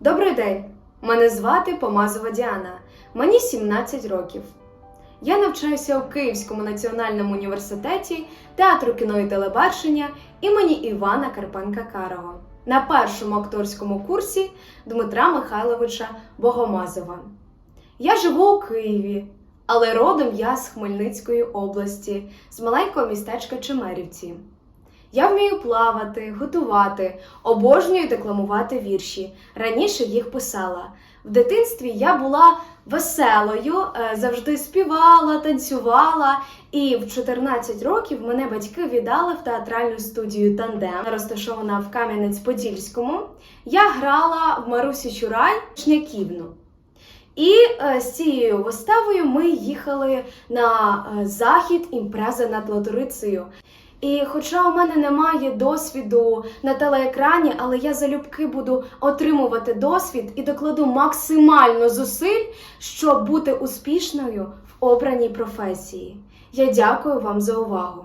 Добрий день! Мене звати Помазова Діана. Мені 17 років. Я навчаюся у Київському національному університеті театру кіно і телебачення імені Івана Карпенка Карого на першому акторському курсі Дмитра Михайловича Богомазова. Я живу у Києві, але родом я з Хмельницької області, з маленького містечка Чемерівці. Я вмію плавати, готувати, обожнюю декламувати вірші. Раніше їх писала. В дитинстві я була веселою, е, завжди співала, танцювала. І в 14 років мене батьки віддали в театральну студію Тандем, розташована в Кам'янець-Подільському. Я грала в Марусі Чурай Шняківну. І е, з цією виставою ми їхали на е, захід імпрези над Латорицею. І хоча у мене немає досвіду на телеекрані, але я залюбки буду отримувати досвід і докладу максимально зусиль, щоб бути успішною в обраній професії. Я дякую вам за увагу.